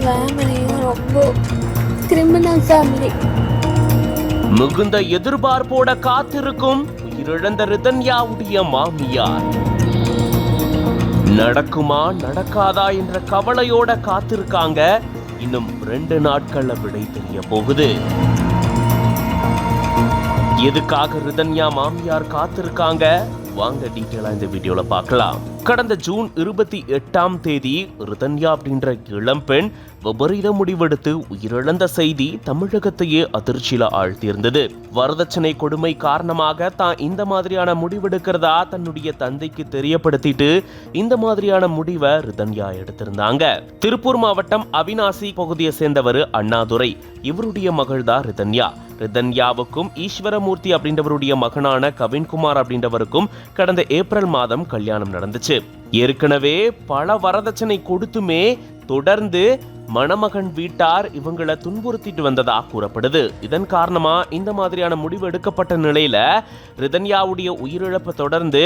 ஃபேமிலியும் ரொம்ப criminal family மிகுந்த எதிர்பார்ப்போட காத்திருக்கும் உயிரிழந்த ரிதன்யாவுடைய மாமியார். நடக்குமா நடக்காதா என்ற கவலையோட காத்திருக்காங்க. இன்னும் ரெண்டு நாட்கள்ல விடை தெரிய போகுது. எதுக்காக ரிதன்யா மாமியார் காத்திருக்காங்க? வாங்க டீட்டெயிலா இந்த வீடியோவில் பார்க்கலாம். கடந்த ஜூன் இருபத்தி எட்டாம் தேதி ரிதன்யா அப்படின்ற இளம்பெண் விபரீத முடிவெடுத்து உயிரிழந்த செய்தி தமிழகத்தையே அதிர்ச்சியில ஆழ்த்தியிருந்தது. வரதட்சணை கொடுமை காரணமாக தான் இந்த மாதிரியான முடிவெடுக்கிறதா தன்னுடைய தந்தைக்கு தெரியப்படுத்திட்டு இந்த மாதிரியான முடிவை ரிதன்யா எடுத்திருந்தாங்க. திருப்பூர் மாவட்டம் அவினாசி பகுதியை சேர்ந்தவர் அண்ணாதுரை. இவருடைய மகள் தான் ரிதன்யா. ரிதன்யாவுக்கும் ஈஸ்வரமூர்த்தி அப்படின்றவருடைய மகனான கவின்குமார் அப்படின்றவருக்கும் கடந்த ஏப்ரல் மாதம் கல்யாணம் நடந்துச்சு. ஏற்கனவே பல வரதட்சணை கொடுத்துமே தொடர்ந்து மணமகன் வீட்டார் இவங்களை துன்புறுத்திட்டு வந்ததா கூறப்படுது. இதன் காரணமா இந்த மாதிரியான முடிவு எடுக்கப்பட்ட நிலையில ரிதன்யாவுடைய உயிரிழப்பை தொடர்ந்து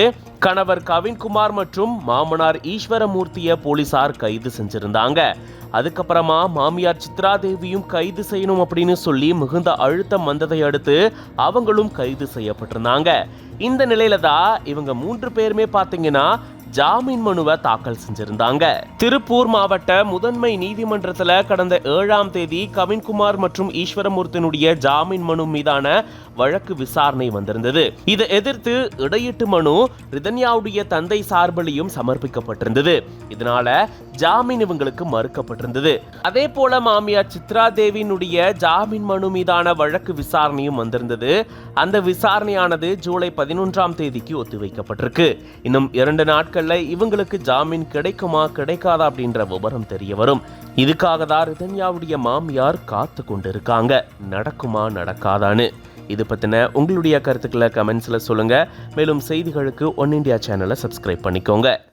கணவர் கவின்குமார் மற்றும் மாமனார் ஈஸ்வரமூர்த்திய போலீசார் கைது செஞ்சிருந்தாங்க. அதுக்கப்புறமா மாமியார் சித்ரா தேவியும் கைது செய்யணும் அப்படின்னு சொல்லி மிகுந்த அழுத்தம் வந்ததை அடுத்து அவங்களும் கைது செய்யப்பட்டிருந்தாங்க. இந்த நிலையில தான் இவங்க மூன்று பேருமே பார்த்தீங்கன்னா ஜாமீன் மனுவை தாக்கல் செஞ்சிருந்தாங்க. திருப்பூர் மாவட்ட முதன்மை நீதிமன்றத்துல கடந்த ஏழாம் தேதி கவின்குமார் மற்றும் ஈஸ்வரமூர்த்தினுடைய ஜாமீன் மனு மீதான வழக்கு விசாரணை வந்திருந்தது. இதை எதிர்த்து இடையீட்டு மனு ரிதன்யாவுடைய தந்தை சார்பிலையும் சமர்ப்பிக்கப்பட்டிருந்தது. இதனால ஜாமீன் இவங்களுக்கு மறுக்கப்பட்டிருந்தது. அதே போல மாமியார் சித்ரா தேவியினுடைய ஜாமீன் மனு மீதான வழக்கு விசாரணையும் வந்திருந்தது. அந்த விசாரணையானது ஜூலை பதினொன்றாம் தேதிக்கு ஒத்திவைக்கப்பட்டிருக்கு. இன்னும் இரண்டு நாட்கள்ல இவங்களுக்கு ஜாமீன் கிடைக்குமா கிடைக்காதா அப்படின்ற விவரம் தெரிய வரும். இதுக்காக தான் ரிதன்யாவுடைய மாமியார் காத்து கொண்டிருக்காங்க நடக்குமா நடக்காதான்னு. இது பற்றின உங்களுடைய கருத்துக்களை கமெண்ட்ஸில் சொல்லுங்கள் மேலும் செய்திகளுக்கு ஒன் இந்தியா சேனலை சப்ஸ்கிரைப் பண்ணிக்கோங்க.